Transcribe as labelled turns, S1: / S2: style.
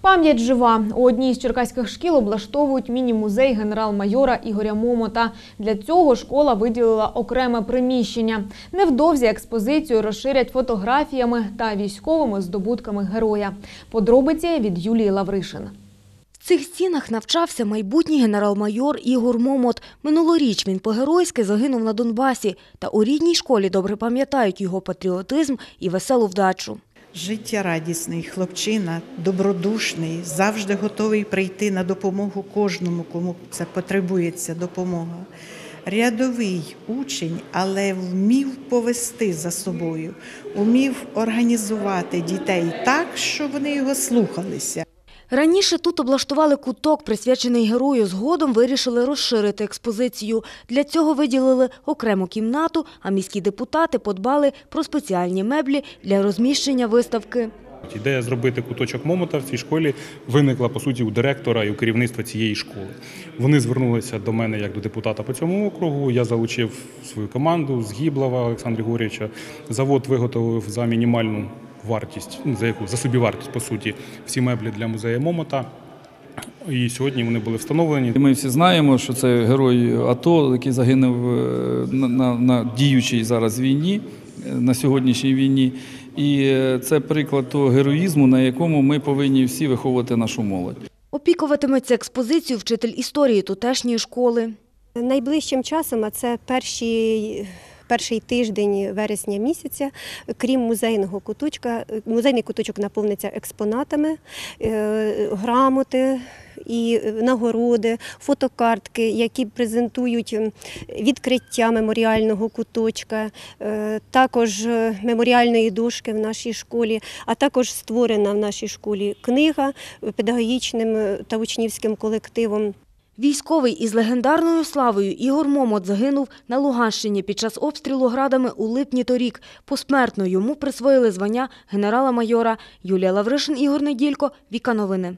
S1: Пам'ять жива. У одній з черкаських шкіл облаштовують міні-музей генерал-майора Ігоря Момота. Для цього школа виділила окреме приміщення. Невдовзі експозицію розширять фотографіями та військовими здобутками героя. Подробиці від Юлії Лавришин.
S2: В цих стінах навчався майбутній генерал-майор Ігор Момот. Минулоріч він по-геройськи загинув на Донбасі. Та у рідній школі добре пам'ятають його патріотизм і веселу вдачу.
S3: Життєрадісний хлопчина, добродушний, завжди готовий прийти на допомогу кожному, кому це потребується допомога. Рядовий учень, але вмів повести за собою, вмів організувати дітей так, що вони його слухалися.
S2: Раніше тут облаштували куток, присвячений герою. Згодом вирішили розширити експозицію. Для цього виділили окрему кімнату, а міські депутати подбали про спеціальні меблі для розміщення виставки.
S4: Ідея зробити куточок Момота в цій школі виникла по суті у директора і у керівництва цієї школи. Вони звернулися до мене як до депутата по цьому округу. Я залучив свою команду з Гіблова Олександра Григорьовича. Завод виготовив за мінімальну вартість, ну, за яку за собівартість, по суті, всі меблі для музею Момота. І сьогодні вони були встановлені.
S5: Ми всі знаємо, що це герой АТО, який загинув е, на, на, на діючій зараз війні, е, на сьогоднішній війні. І е, це приклад того героїзму, на якому ми повинні всі виховувати нашу молодь.
S2: Опікуватиметься експозицію вчитель історії тутешньої школи.
S6: Найближчим часом, а це перші, перший тиждень вересня місяця, крім музейного куточка, музейний куточок наповниться експонатами, е, грамоти і нагороди, фотокартки, які презентують відкриття меморіального куточка, е, також е, меморіальної дошки в нашій школі, а також створена в нашій школі книга педагогічним та учнівським колективом
S2: Військовий із легендарною славою Ігор Момот загинув на Луганщині під час обстрілу градами у липні торік. Посмертно йому присвоїли звання генерала-майора. Юлія Лавришин, Ігор Неділько, Віка Новини.